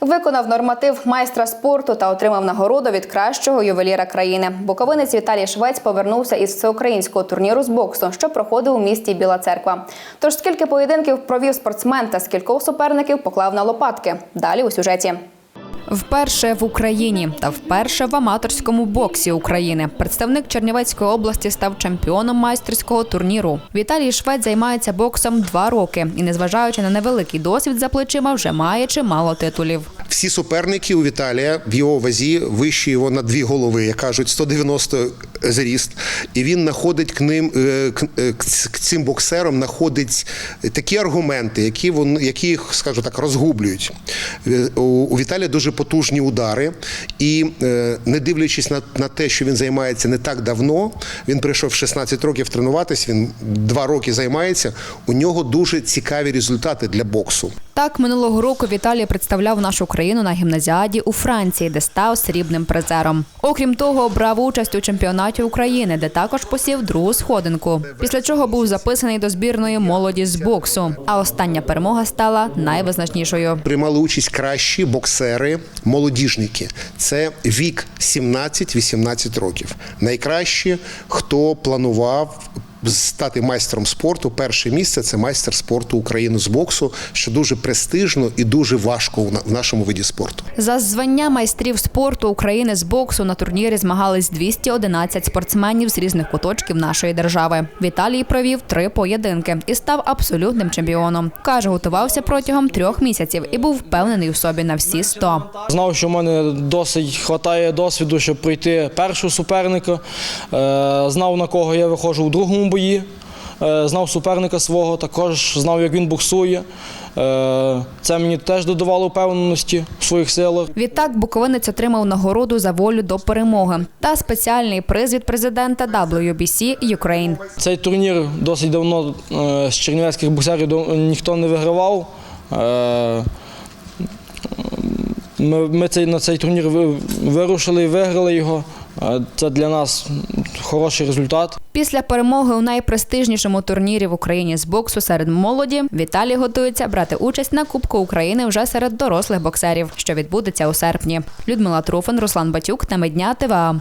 Виконав норматив майстра спорту та отримав нагороду від кращого ювеліра країни. Буковинець Віталій Швець повернувся із всеукраїнського турніру з боксу, що проходив у місті Біла Церква. Тож скільки поєдинків провів спортсмен та скількох суперників поклав на лопатки. Далі у сюжеті. Вперше в Україні та вперше в аматорському боксі України представник Чернівецької області став чемпіоном майстерського турніру. Віталій Швець займається боксом два роки і, незважаючи на невеликий досвід за плечима, вже має чимало титулів. Всі суперники у Віталія в його вазі вищі його на дві голови, як кажуть, 190 зріст. І він знаходить к ним е, к, е, к цим боксерам знаходить такі аргументи, які вон, які їх, скажу так, розгублюють. Е, У, Віталія дуже потужні удари, і не дивлячись на, на те, що він займається не так давно, він прийшов в 16 років тренуватись, він два роки займається. У нього дуже цікаві результати для боксу. Так, минулого року Віталій представляв нашу країну на гімназіаді у Франції, де став срібним призером. Окрім того, брав участь у чемпіонаті України, де також посів другу сходинку. Після чого був записаний до збірної молоді з боксу. А остання перемога стала найвизначнішою. Приймали участь кращі боксери, молодіжники. Це вік 17-18 років. Найкращі, хто планував. Стати майстром спорту, перше місце це майстер спорту України з боксу, що дуже престижно і дуже важко в нашому виді спорту. За звання майстрів спорту України з боксу на турнірі змагались 211 спортсменів з різних куточків нашої держави. Віталій провів три поєдинки і став абсолютним чемпіоном. каже, готувався протягом трьох місяців і був впевнений у собі на всі 100. Знав, що в мене досить вистачає досвіду, щоб пройти першого суперника. Е, Знав, на кого я виходжу у другому бої. Е, Знав суперника свого, також знав, як він боксує. Е, Це мені теж додавало впевненості в своїх силах. Відтак Буковинець отримав нагороду за волю до перемоги та спеціальний приз від президента WBC Ukraine. Цей турнір досить давно е, з чернівецьких боксерів ніхто не вигравав. Ми, ми цей, на цей турнір вирушили і виграли його. Це для нас хороший результат. Після перемоги у найпрестижнішому турнірі в Україні з боксу серед молоді Віталій готується брати участь на Кубку України вже серед дорослих боксерів, що відбудеться у серпні. Людмила Труфан, Руслан Батюк, та дня ТВА.